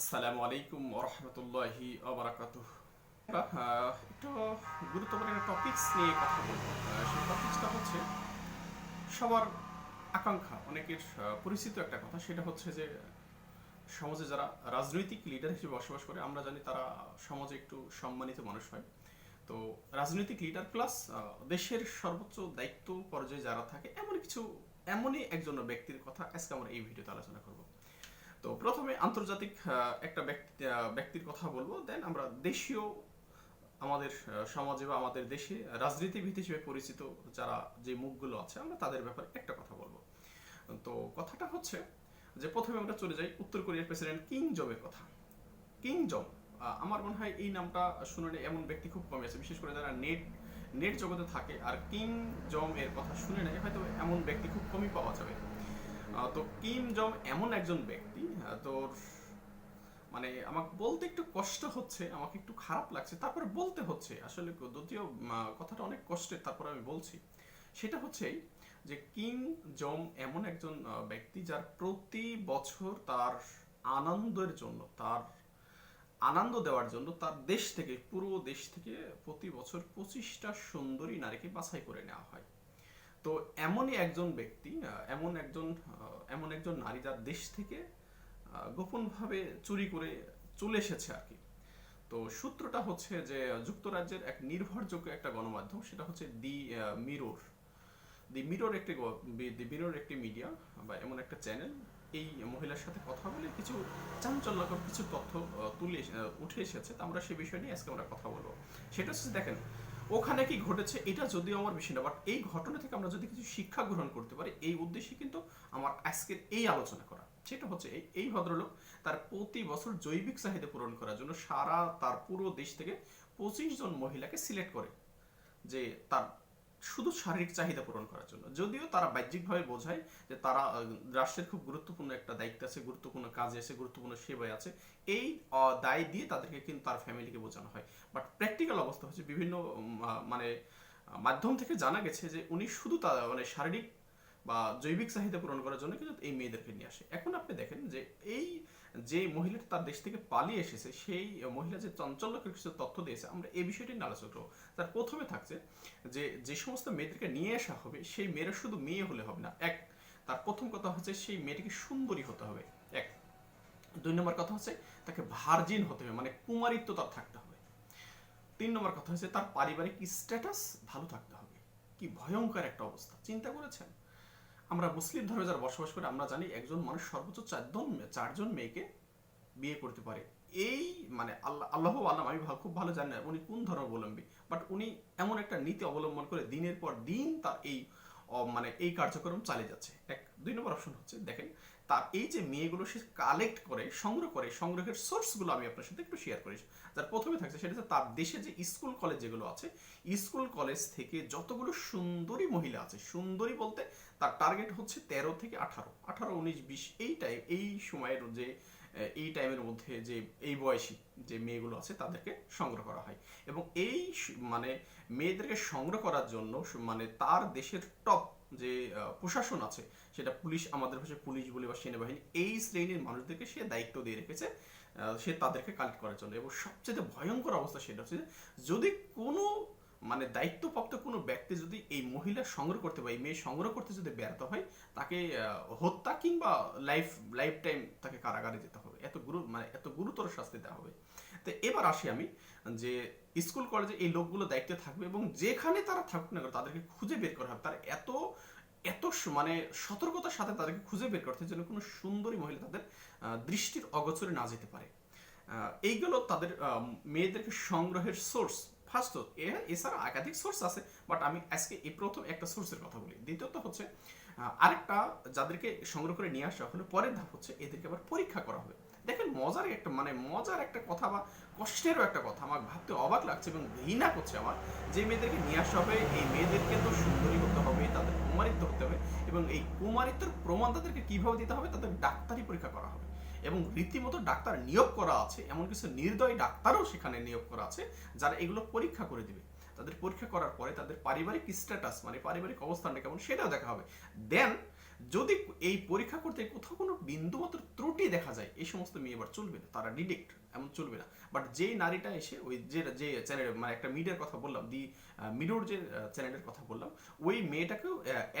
আসসালামু আলাইকুম রহমতুল্লাহি আবরাকাতুহ একটা গুরুত্বপূর্ণ একটা টপিকস নিয়ে কথা বলব। সেই টপিকসটা হচ্ছে সবার আকাঙ্ক্ষা, অনেকের পরিচিত একটা কথা, সেটা হচ্ছে যে সমাজে যারা রাজনৈতিক লিডার হিসেবে বসবাস করে, আমরা জানি তারা সমাজে একটু সম্মানিত মানুষ হয়। তো রাজনৈতিক লিডার প্লাস দেশের সর্বোচ্চ দায়িত্ব পর্যায়ে যারা থাকে, এমন কিছু, এমনই একজন ব্যক্তির কথা আজকে আমরা এই ভিডিওতে আলোচনা করব। তো প্রথমে আন্তর্জাতিক একটা ব্যক্তির কথা বলব। দেন আমরা দেশীয় আমাদের সমাজে বা আমাদের দেশে রাজনীতিবিদ হিসেবে পরিচিত যারা যে মুখগুলো আছে আমরা তাদের ব্যাপারে একটা কথা বলব। তো কথাটা হচ্ছে যে প্রথমে আমরা চলে যাই উত্তর কোরিয়ার প্রেসিডেন্ট কিং জবের কথা। কিং জং আহ, আমার মনে হয় এই নামটা শুনে এমন ব্যক্তি খুব কমই আছে। বিশেষ করে যারা নেট নেট জগতে থাকে আর কিং জং এর কথা শুনে নেয় হয়তো এমন ব্যক্তি খুব কমই পাওয়া যাবে। তো কিম জং এমন একজন ব্যক্তি তোর মানে আমাকে বলতে একটু কষ্ট হচ্ছে, আমাকে একটু খারাপ লাগছে, তারপরে বলতে হচ্ছে, আসলে দ্বিতীয় কথাটা অনেক কষ্টের, তারপরে আমি বলছি। সেটা হচ্ছে যে কিং জং এমন একজন ব্যক্তি যার প্রতি বছর তার আনন্দের জন্য, তার আনন্দ দেওয়ার জন্য তার দেশ থেকে, পুরো দেশ থেকে প্রতি বছর পঁচিশটা সুন্দরী নারীকে বাছাই করে নেওয়া হয়। তো এমনই একজন ব্যক্তি এমন একজন এমন একজন নারী যার দেশ থেকে গোপনভাবে চুরি করে চলে এসেছে আর কি। তো সূত্রটা হচ্ছে যে, যুক্তরাজ্যের এক নির্ভরযোগ্য একটা গণমাধ্যম, সেটা হচ্ছে দি মিরর। দি মিরর একটি দি মিরর একটি মিডিয়া বা এমন একটা চ্যানেল। এই মহিলার সাথে কথা বলে কিছু চাঞ্চল্যকর কিছু তথ্য তুলে উঠে এসেছে। তো আমরা সে বিষয় নিয়ে আজকে আমরা কথা বলব। সেটা হচ্ছে দেখেন ওখানে কি ঘটেছে এটা যদিও আমার বেশি না বাট এই ঘটনা থেকে আমরা যদি কিছু শিক্ষা গ্রহণ করতে পারি, এই উদ্দেশ্যে কিন্তু আমার আজকের এই আলোচনা করা। সেটা হচ্ছে এই এই ভদ্রলোক তার প্রতি বছর জৈবিক চাহিদা পূরণ করার জন্য সারা তার পুরো দেশ থেকে পঁচিশ জন মহিলাকে সিলেক্ট করে যে তার শুধু শারীরিক চাহিদা পূরণ করার জন্য। যদিও তারা বাহ্যিকভাবে বোঝায় যে তারা রাষ্ট্রের খুব গুরুত্বপূর্ণ একটা দায়িত্ব আছে, গুরুত্বপূর্ণ কাজে আছে, গুরুত্বপূর্ণ সেবায় আছে। এই দায় দিয়ে তাদেরকে কিন্তু তার ফ্যামিলিকে বোঝানো হয়। বাট প্র্যাকটিক্যাল অবস্থা হচ্ছে বিভিন্ন মানে মাধ্যম থেকে জানা গেছে যে উনি শুধু তা মানে শারীরিক বা জৈবিক চাহিদা পূরণ করার জন্য কিন্তু এই মেয়েদেরকে নিয়ে আসে। এখন আপনি দেখেন যে এই যে মহিলাটা তার দেশ থেকে পালিয়ে এসেছে, সেই মহিলা যে চঞ্চল্যকর কিছু তথ্য দিয়েছে, আমরা এই বিষয়টি নিয়ে আলোচনা করব। তার প্রথমে থাকছে যে যে সমস্ত মেয়েদেরকে নিয়ে আসা হবে, সেই মেয়েরা শুধু মেয়ে হলে হবে না, এক। তার প্রথম কথা হচ্ছে, সেই মেয়েটিকে সুন্দরী হতে হবে, এক। দুই নম্বর কথা হচ্ছে, তাকে ভার্জিন হতে হবে মানে কুমারিত্ব তার থাকতে হবে। তিন নম্বর কথা হচ্ছে, তার পারিবারিক স্ট্যাটাস ভালো থাকতে হবে। কি ভয়ঙ্কর একটা অবস্থা, চিন্তা করেছেন? আমরা মুসলিম ধর্মে যারা বসবাস করে, আমরা জানি একজন মানুষ সর্বোচ্চ চারজন চারজন মেয়েকে বিয়ে করতে পারে। এই মানে আল্লাহ আল্লাহ আল্লাহ আমি খুব ভালো জানি না উনি কোন ধর্মাবলম্বী বাট উনি এমন একটা নীতি অবলম্বন করে দিনের পর দিন তার এই মানে এই কার্যক্রম চালিয়ে যাচ্ছে। এক, দুই নম্বর অপশন হচ্ছে, দেখেন, তার এই যে মেয়েগুলো সে কালেক্ট করে, সংগ্রহ করে, সংগ্রহের সোর্সগুলো আমি আপনার সাথে একটু শেয়ার করি। যার প্রথমে থাকছে সেটা হচ্ছে তার দেশে যে স্কুল কলেজ যেগুলো আছে স্কুল কলেজ থেকে যতগুলো সুন্দরী মহিলা আছে, সুন্দরী বলতে তার টার্গেট হচ্ছে তেরো থেকে আঠারো। আঠারো, উনিশ, বিশ, এই টাইম এই সময়ের যে এই টাইমের মধ্যে যে, এই বয়সী যে মেয়েগুলো আছে, তাদেরকে সংগ্রহ করা হয়। এবং এই মানে মেয়েদেরকে সংগ্রহ করার জন্য মানে তার দেশের টপ যে প্রশাসন আছে, সেটা পুলিশ, আমাদের ভাষায় পুলিশ বলে বা সেনাবাহিনী, এই শ্রেণির মানুষদেরকে সে দায়িত্ব দিয়ে রেখেছে সে তাদেরকে কালেক্ট করার জন্য। এবং সবচেয়ে ভয়ঙ্কর অবস্থা সেটা হচ্ছে যদি কোনো মানে দায়িত্বপ্রাপ্ত কোনো ব্যক্তি যদি এই মহিলা সংগ্রহ করতে বা এই মেয়ে সংগ্রহ করতে যদি ব্যর্থ হয়, তাকে হত্যা কিংবা লাইফ লাইফ টাইম তাকে কারাগারে যেতে হবে। এত গুরু মানে এত গুরুতর শাস্তি দেওয়া হবে। তো এবার আসি আমি যে স্কুল, কলেজে এই লোকগুলো দায়িত্বে থাকবে এবং যেখানে তারা থাকুক না তাদেরকে খুঁজে বের করা হবে। তার এত এত মানে সতর্কতার সাথে তাদেরকে খুঁজে বের করতে যেন কোনো সুন্দরী মহিলা তাদের দৃষ্টির অগোচরে না যেতে পারে। এইগুলো তাদের মেয়েদেরকে সংগ্রহের সোর্স ফার্স্ট এর এছাড়া একাধিক সোর্স আছে বাট আমি আজকে এই প্রথম একটা সোর্সের কথা বলি। দ্বিতীয়ত হচ্ছে আরেকটা যাদেরকে সংগ্রহ করে নিয়ে আসা হলো পরের ধাপ হচ্ছে এদেরকে আবার পরীক্ষা করা হবে। দেখেন মজার একটা মানে মজার একটা কথা বা কষ্টেরও একটা কথা, আমার ভাবতে অবাক লাগছে এবং ঘৃণা করছে আমার যে মেয়েদেরকে নিয়ে আসা হবে, এই মেয়েদেরকে তো সুন্দরী হতে হবে, তাদের কুমারিত্ব হতে হবে এবং এই কুমারিত্বের প্রমাণ তাদেরকে কীভাবে দিতে হবে, তাদের ডাক্তারি পরীক্ষা করা হবে। এবং রীতিমতো ডাক্তার নিয়োগ করা আছে এমন কিছু নির্দয় ডাক্তারও সেখানে নিয়োগ করা আছে, যারা এগুলো পরীক্ষা করে দিবে। তাদের পরীক্ষা করার পরে তাদের পারিবারিক স্ট্যাটাস মানে পারিবারিক অবস্থানটা কেমন সেটাও দেখা হবে। দেন যদি এই পরীক্ষা করতে কোথাও কোনো বিন্দু মাত্র ত্রুটি দেখা যায়, এই সমস্ত মেয়ে এবার চলবে না, তারা ডিডেক্ট এমন চলবে না। বাট যেই নারীটা এসে, ওই যে যে চ্যানেল মানে একটা মিডিয়ার কথা বললাম, দি মিডোর যে চ্যানেলের কথা বললাম, ওই মেয়েটাকেও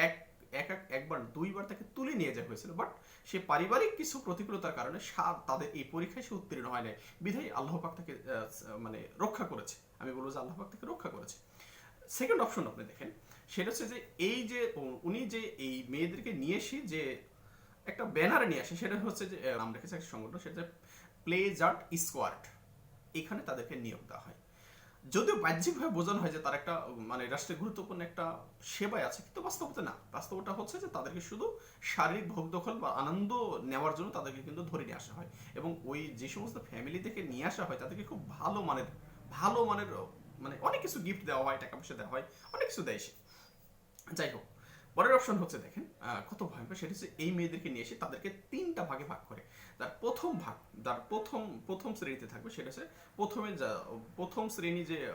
এক এক এক- একবার দুইবার তাকে তুলে নিয়ে যাওয়া হয়েছিল বাট সে পারিবারিক কিছু প্রতিকূলতার কারণে তাদের এই পরীক্ষায় সে উত্তীর্ণ হয় নাই। বিধায় আল্লাহ পাক তাকে মানে রক্ষা করেছে। আমি বলব যে আল্লাহ পাক তাকে রক্ষা করেছে। সেকেন্ড অপশন আপনি দেখেন, সেটা হচ্ছে যে এই যে উনি যে এই মেয়েদেরকে নিয়ে এসে যে একটা ব্যানারে নিয়ে আসে, সেটা হচ্ছে যে নাম রেখেছে একটা সংগঠন, সেটা প্লেজ আর্ট স্কোয়াড এখানে তাদেরকে নিয়োগ দেওয়া হয়। যদিও বাহ্যিকভাবে বোঝানো হয় যে তার একটা মানে রাষ্ট্রের গুরুত্বপূর্ণ একটা সেবায় আছে, কিন্তু বাস্তবতা না। বাস্তবতা হচ্ছে যে তাদেরকে শুধু শারীরিক ভোগ দখল বা আনন্দ নেওয়ার জন্য তাদেরকে কিন্তু ধরে নিয়ে আসা হয়। এবং ওই যে সমস্ত ফ্যামিলি থেকে নিয়ে আসা হয়, তাদেরকে খুব ভালো মানের ভালো মানের মানে অনেক কিছু গিফট দেওয়া হয়, টাকা পয়সা দেওয়া হয়, অনেক কিছু দেয় সে। যাই হোক পরের অপশন হচ্ছে দেখেন কত ভয়ঙ্কর, সেটা হচ্ছে এই মেয়েদেরকে নিয়ে এসে তাদেরকে তিনটা ভাগে ভাগ করে। তার প্রথম ভাগ, তার প্রথম প্রথম শ্রেণীতে থাকবে, সেটা হচ্ছে প্রথমে যা- প্রথম শ্রেণি যে,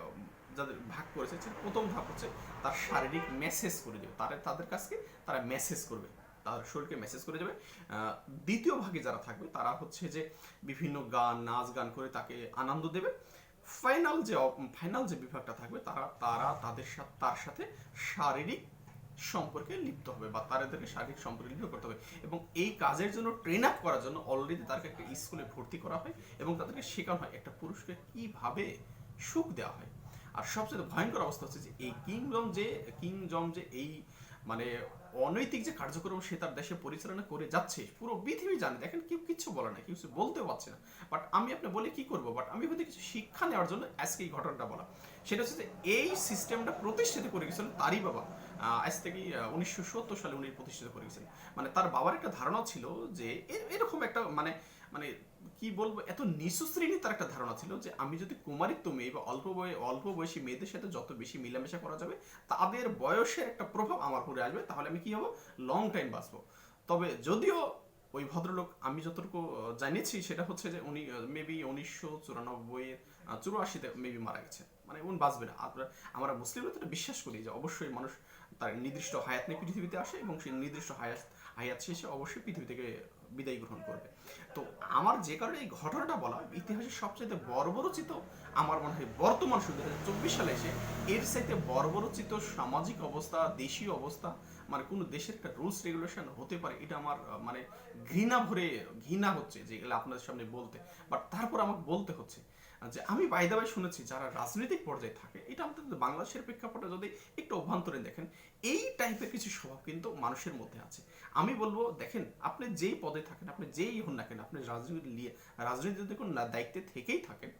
যাদের ভাগ করেছে প্রথম ধাপ হচ্ছে তার শারীরিক মেসেজ করে দেবে। তারা, তাদের কাছকে তারা মেসেজ করবে, তার শরীরকে মেসেজ করে যাবে দ্বিতীয় ভাগে যারা থাকবে, তারা হচ্ছে যে বিভিন্ন গান, নাচ গান করে তাকে আনন্দ দেবে। ফাইনাল যে ফাইনাল যে বিভাগটা থাকবে, তারা তারা তাদের সাথে তার সাথে শারীরিক সম্পর্কে লিপ্ত হবে বা তাদেরকে শারীরিক সম্পর্কে লিপ্ত করতে হবে। এবং এই কাজের জন্য ট্রেন আপ করার জন্য অলরেডি তাদেরকে একটা স্কুলে ভর্তি করা হয় এবং তাদেরকে শেখানো হয় একটা পুরুষকে কীভাবে সুখ দেওয়া হয়। আর সবচেয়ে ভয়ঙ্কর অবস্থা হচ্ছে যে এই কিংজম যে কিংডম যে এই মানে অনৈতিক যে কার্যক্রম সে তার দেশে পরিচালনা করে যাচ্ছে, পুরো পৃথিবী জানে। দেখেন কেউ কিচ্ছু বলে না কিছু বলতেও পারছে না। বাট আমি আপনি বলে কি করব? বাট আমি হয়তো কিছু শিক্ষা নেওয়ার জন্য আজকে এই ঘটনাটা বলা। সেটা হচ্ছে যে এই সিস্টেমটা প্রতিষ্ঠিত করে গেছিলেন তারই বাবা। আজ থেকে উনিশশো সত্তর সালে উনি প্রতিষ্ঠিত করে গেছেন। মানে তার বাবার একটা ধারণা ছিল যে এরকম একটা মানে মানে কি বলব, এত নিচু শ্রেণি তার একটা ধারণা ছিল যে, আমি যদি কুমারিত্ব মেয়ে বা অল্প বয়, অল্প বয়সী মেয়েদের সাথে যত বেশি মেলামেশা করা যাবে, তাদের বয়সের একটা প্রভাব আমার উপরে আসবে, তাহলে আমি কি হব? লং টাইম বাঁচবো। তবে যদিও ওই ভদ্রলোক, আমি যতটুকু জানিয়েছি, সেটা হচ্ছে যে, উনি মেবি উনিশশো চুরানব্বই চুরাশিতে মেবি মারা গেছে। মানে উনি বাঁচবে না। আমরা মুসলিমরা তো বিশ্বাস করি যে, অবশ্যই মানুষ তার নির্দিষ্ট হায়াত নিয়ে পৃথিবীতে আসে এবং সেই নির্দিষ্ট হায়াত হায়াত শেষে অবশ্যই পৃথিবী থেকে বিদায় গ্রহণ করবে। তো আমার যে কারণে এই ঘটনাটা বলা ইতিহাসের সবচেয়ে বর্বরচিত, আমার মনে হয় বর্তমান শুধু চব্বিশ সালে এসে এর চাইতে বর্বরচিত সামাজিক অবস্থা, দেশীয় অবস্থা মানে কোনো দেশের একটা রুলস রেগুলেশন হতে পারে, এটা আমার মানে ঘৃণা ভরে, ঘৃণা হচ্ছে যে এগুলো আপনাদের সামনে বলতে। বাট তারপর আমাকে বলতে হচ্ছে যে আমি বাইদাবাই শুনেছি যারা রাজনৈতিক পর্যায়ে থাকে, এটা আমাদের বাংলাদেশের প্রেক্ষাপটে যদি একটু অভ্যন্তরে দেখেন, এই টাইপের কিছু স্বভাব কিন্তু মানুষের মধ্যে আছে। আমি বলব, দেখেন, আপনি যেই পদে থাকেন, আপনি যেই হন না কেন, আপনি রাজনীতি নিয়ে, রাজনীতিতে কোনো দায়িত্বে থেকেই থাকেন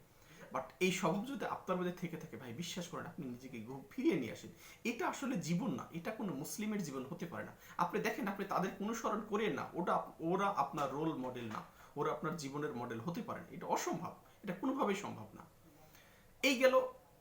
বাট এই স্বভাব যদি আপনার মধ্যে থেকে থাকে, ভাই, বিশ্বাস করেন, আপনি নিজেকে ফিরিয়ে নিয়ে আসেন। এটা আসলে জীবন না, এটা কোনো মুসলিমের জীবন হতে পারে না। আপনি দেখেন, আপনি তাদের অনুসরণ করেন না, ওটা ওরা আপনার রোল মডেল না, ওরা আপনার জীবনের মডেল হতে পারে না, এটা অসম্ভব। এটা কোনোভাবেই সম্ভব না। এই গেল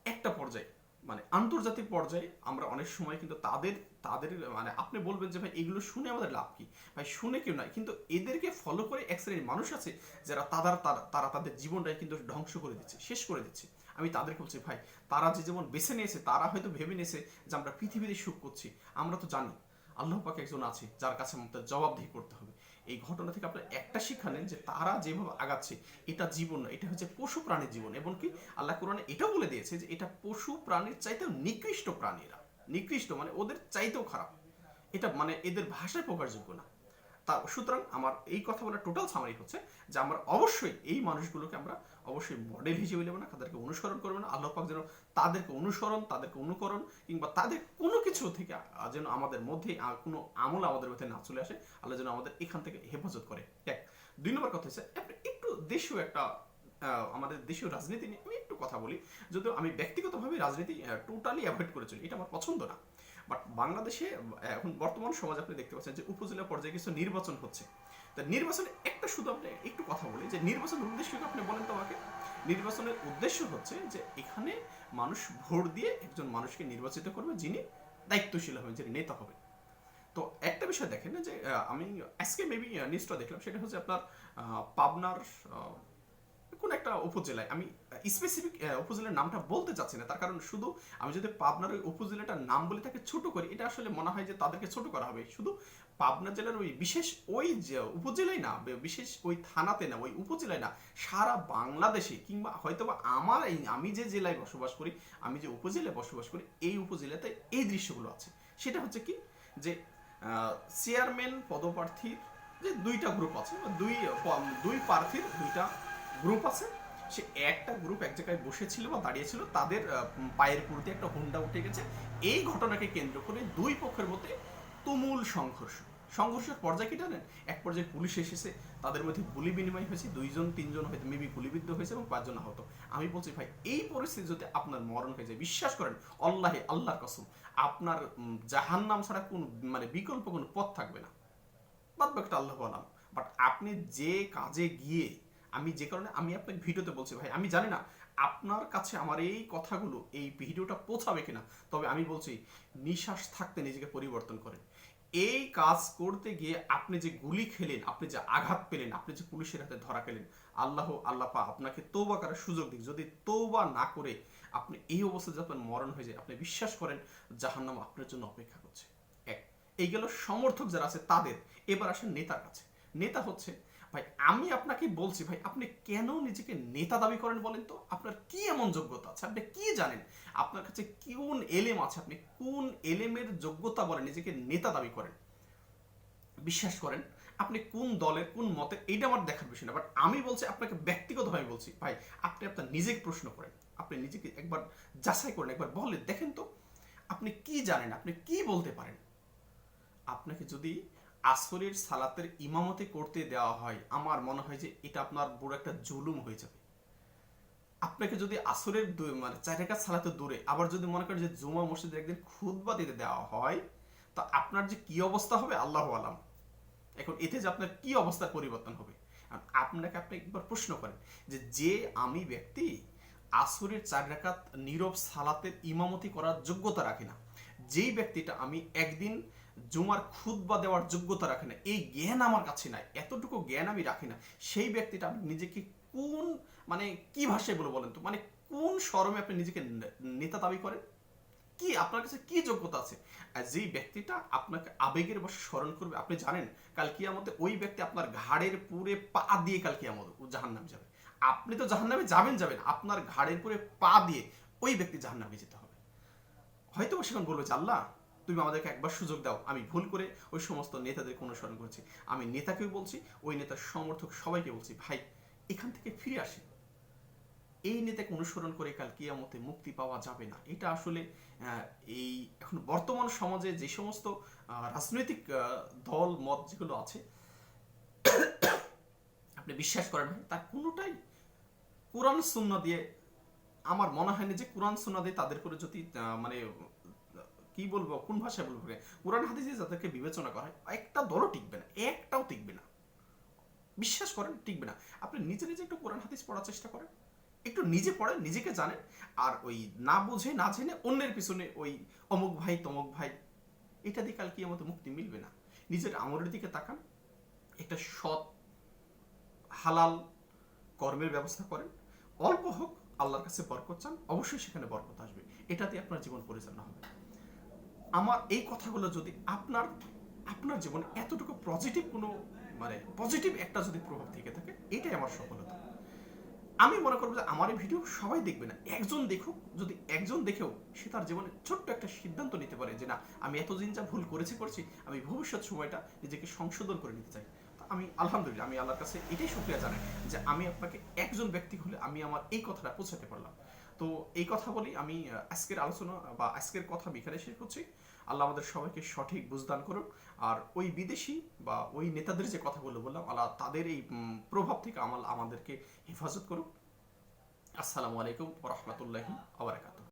একটা পর্যায়ে মানে আন্তর্জাতিক পর্যায়ে আমরা অনেক সময় কিন্তু তাদের তাদের মানে আপনি বলবেন যে, ভাই, এগুলো শুনে আমাদের লাভ কি? ভাই, শুনে কেউ নয় কিন্তু এদেরকে ফলো করে এক শ্রেণির মানুষ আছে যারা তাদের, তারা তাদের জীবনটাই কিন্তু ধ্বংস করে দিচ্ছে, শেষ করে দিচ্ছে। আমি তাদেরকে বলছি, ভাই, তারা যে যেমন বেছে নিয়েছে, তারা হয়তো ভেবে নিয়েছে যে, আমরা পৃথিবীতে সুখ করছি। আমরা তো জানি, আল্লাহ পাক একজন আছে যার কাছে আমাদের জবাবদিহি করতে হবে। এই ঘটনা থেকে আপনার একটা শিক্ষা নেন যে তারা যেভাবে আগাচ্ছে, এটা জীবন না এটা হচ্ছে পশু প্রাণীর জীবন। এবং কি আল্লাহ কোরআনে এটাও বলে দিয়েছে যে এটা পশু প্রাণীর চাইতেও নিকৃষ্ট প্রাণীরা। নিকৃষ্ট মানে ওদের চাইতেও খারাপ। এটা মানে এদের ভাষায় প্রকাশযোগ্য না। তা সুতরাং আমার এই কথা বলার টোটাল সামারি হচ্ছে যে আমরা অবশ্যই এই মানুষগুলোকে আমরা অবশ্যই মডেল হিসেবে নেব না, তাদেরকে অনুসরণ করবে না। আল্লাহ পাক যেন তাদেরকে অনুসরণ, তাদেরকে অনুকরণ কিংবা তাদের কোনো কিছু থেকে যেন আমাদের মধ্যে কোনো আমল আমাদের মধ্যে না চলে আসে, আল্লাহ যেন আমাদের এখান থেকে হেফাজত করে। এক দুই নম্বর কথা হচ্ছে, একটু দেশীয় একটা আমাদের দেশীয় রাজনীতি নিয়ে আমি একটু কথা বলি, যদিও আমি ব্যক্তিগতভাবে রাজনীতি টোটালি অ্যাভয়েড করে চলি, এটা আমার পছন্দ না। বাট বাংলাদেশে, এখন বর্তমান সমাজ আপনি দেখতে পাচ্ছেন যে উপজেলা পর্যায়ে কিছু নির্বাচন হচ্ছে। তা নির্বাচনে একটা শুধু আপনি একটু কথা বলি, যে নির্বাচনের উদ্দেশ্য আপনি বলেন তো আমাকে? নির্বাচনের উদ্দেশ্য হচ্ছে যে এখানে মানুষ ভোট দিয়ে একজন মানুষকে নির্বাচিত করবে যিনি দায়িত্বশীল হবেন, যিনি নেতা হবে তো একটা বিষয় দেখেন যে আমি আজকে মেবি নিউজটা দেখলাম, সেটা হচ্ছে আপনার পাবনার কোন একটা উপজেলায়, আমি স্পেসিফিক উপজেলার নামটা বলতে চাচ্ছি না, তার কারণ শুধু আমি যদি পাবনার ওই উপজেলাটার নাম বলে তাকে ছোট করি, এটা আসলে মনে হয় যে তাদেরকে ছোট করা হবে। শুধু পাবনা জেলার ওই বিশেষ ওই যে উপজেলায় না বিশেষ ওই থানাতে না, ওই উপজেলায় না, সারা বাংলাদেশে কিংবা হয়তোবা আমার এই, আমি যে জেলায় বসবাস করি, আমি যে উপজেলায় বসবাস করি, এই উপজেলাতে এই দৃশ্যগুলো আছে। সেটা হচ্ছে কি? যে চেয়ারম্যান পদপ্রার্থীর যে দুইটা গ্রুপ আছে দুই দুই প্রার্থীর দুইটা গ্রুপ আছে। সে একটা গ্রুপ এক জায়গায় বসেছিল বা দাঁড়িয়েছিল, তাদের পায়ের পুরোতে একটা হুন্ডা উঠে গেছে। এই ঘটনাকে কেন্দ্র করে দুই পক্ষের মধ্যে তুমুল সংঘর্ষ। সংঘর্ষের পর্যায়ে কি জানেন? এক পর্যায়ে পুলিশ এসেছে, তাদের মধ্যে গুলি বিনিময় হয়েছে, দুইজন, তিনজন হয়তো মেবি গুলিবিদ্ধ হয়েছে এবং পাঁচজন আহত। আমি বলছি, ভাই, এই পরিস্থিতি যদি আপনার মরণ হয়ে যায় বিশ্বাস করেন, আল্লাহে আল্লাহর কসম, আপনার জাহান্নাম ছাড়া কোন মানে বিকল্প কোনো পথ থাকবে না। বাদ বাকিটা আল্লাহ আলাম। বাট আপনি যে কাজে গিয়ে আমি যে কারণে, আমি আপনাকে ভিডিওতে বলছি, ভাই, আমি জানি না আপনার কাছে আমার এই কথাগুলো, এই ভিডিওটা পৌঁছাবে কিনা, তবে আমি বলছি, নিঃশ্বাস থাকতে নিজেকে পরিবর্তন করেন। এই কাজ করতে গিয়ে আপনি যে গুলি খেলেন, আপনি যে আঘাত পেলেন, আপনি যে পুলিশের হাতে ধরা খেলেন, আল্লাহ আল্লাহ পা আপনাকে তৌবা করার সুযোগ দিক। যদি তৌবা না করে আপনি এই অবস্থায় যখন মরণ হয়ে যায়, আপনি বিশ্বাস করেন জাহান্নাম আপনার জন্য অপেক্ষা করছে। এক, এই গেল সমর্থক যারা আছে তাদের। এবার আসেন নেতার কাছে। নেতা হচ্ছে ভাই, আমি আপনাকে বলছি ভাই, আপনি কেন নিজেকে নেতা দাবি করেন বলেন তো? আপনার কি এমন যোগ্যতা আছে? আপনি কি জানেন? আপনার কাছে কোন এলেম আছে? আপনি কোন এলেমের যোগ্যতা বলে নিজেকে নেতা দাবি করেন? বিশ্বাস করেন, আপনি কোন দলের, কোন মতে এইটা আমার দেখার বিষয় না বাট আমি বলছি, আপনাকে ব্যক্তিগতভাবে বলছি, ভাই, আপনি আপনার নিজেকে প্রশ্ন করেন। আপনি নিজেকে একবার যাচাই করেন, একবার বলেন। দেখেন তো, আপনি কি জানেন? আপনি কি বলতে পারেন? আপনাকে যদি আসরের সালাতের ইমামতে করতে দেওয়া হয়, আমার মনে হয় যে এটা আপনার বড় একটা জুলুম হয়ে যাবে। আপনাকে যদি আসরের মানে চার রেখা সালাতে দূরে আবার যদি মনে করেন যে জুমা মসজিদের একদিন খুতবা দিতে দেওয়া হয়, তা আপনার যে কি অবস্থা হবে আল্লাহ আলাম। এখন এতে যে আপনার কি অবস্থার পরিবর্তন হবে? আপনাকে আপনি একবার প্রশ্ন করেন যে যে আমি ব্যক্তি আসরের চার রাকাত নীরব সালাতের ইমামতি করার যোগ্যতা রাখি না, যেই ব্যক্তিটা আমি একদিন জুমার খুতবা দেওয়ার যোগ্যতা রাখি না। এই জ্ঞান আমার কাছে নাই। এতটুকু জ্ঞান আমি রাখি না। সেই ব্যক্তিটা আপনি নিজেকে কোন মানে কি ভাষায় বলে বলেন তো? মানে কোন শরমে আপনি নিজেকে নেতা দাবি করেন? কি, আপনার কাছে কি যোগ্যতা আছে? আর যেই ব্যক্তিটা আপনাকে আবেগের বসে স্মরণ করবে, আপনি জানেন, কাল কিয়ামতে ওই ব্যক্তি আপনার ঘাড়ের পুরে পা দিয়ে কাল কিয়ামত জাহান্নামে যাবে। আপনি তো জাহান্নামে যাবেন যাবেন, আপনার ঘাড়ের পুরে পা দিয়ে ওই ব্যক্তি জাহান্নামে যেতে হবে। হয়তো সেখানে বলবে যে, আল্লাহ তুমি আমাদেরকে একবার সুযোগ দাও। আমি ভুল করে ওই সমস্ত নেতাদের অনুসরণ করছি। আমি নেতাকেও বলছি, ওই নেতার সমর্থক সবাইকে বলছি, ভাই, এখান থেকে ফিরে আসি। এই নেতাকে অনুসরণ করে কাল কিয়ামতে মুক্তি পাওয়া যাবে না। এটা আসলে এই এখন বর্তমান সমাজে যে সমস্ত রাজনৈতিক দল, মত যেগুলো আছে, আপনি বিশ্বাস করেন তার কোনোটাই কোরআন সুন্না দিয়ে আমার মনে হয় না যে কোরআন সুন্না দিয়ে তাদের করে যদি মানে কি বলব, কোন ভাষায় বলব কোরআন হাদিসে যাদেরকে বিবেচনা করা হয়, একটা দলও টিকবে না, একটাও টিকবে না। বিশ্বাস করেন, টিকবে না। আপনি নিজে নিজে একটু কোরআন হাদিস পড়ার চেষ্টা করেন, একটু নিজে পড়েন, নিজেকে জানেন, আর ওই না বুঝে, না জেনে অন্যের পিছনে ওই অমুক ভাই, তমুক ভাই, এটা দিয়ে কাল কি আমাদের মুক্তি মিলবে না। নিজের আমলের দিকে তাকান, একটা সৎ, হালাল কর্মের ব্যবস্থা করেন, অল্প হোক, আল্লাহর কাছে বরকত চান, অবশ্যই সেখানে বরকত আসবে। এটাতে আপনার জীবন পরিচালনা হবে। আমার এই কথাগুলো যদি আপনার আপনার জীবনে এতটুকু পজিটিভ কোনো মানে পজিটিভ একটা যদি প্রভাব থেকে থাকে, এটাই আমার সফলতা। আমি মনে করব যে আমার এই ভিডিও সবাই দেখবে না। একজন দেখুক, যদি একজন দেখেও সে তার জীবনে ছোট্ট একটা সিদ্ধান্ত নিতে পারে যে না, আমি এতদিন যা ভুল করেছি, করছি, আমি ভবিষ্যৎ সময়টা নিজেকে সংশোধন করে নিতে চাই। আমি আলহামদুলিল্লাহ, আমি আল্লাহর কাছে এটাই শুক্রিয়া জানাই যে আমি আপনাকে একজন ব্যক্তি হলে আমি আমার এই কথাটা পৌঁছাতে পারলাম। তো এই কথা বলি, আমি আজকের আলোচনা বা আজকের কথা এখানে শেষ করছি। আল্লাহ আমাদের সবাইকে সঠিক বুঝদান করুক। আর ওই বিদেশি বা ওই নেতাদের যে কথাগুলো বললাম, আল্লাহ তাদের এই প্রভাব থেকে আমাল আমাদেরকে হেফাজত করুক। আসসালামু আলাইকুম রহমতুল্লাহি আবরাকাত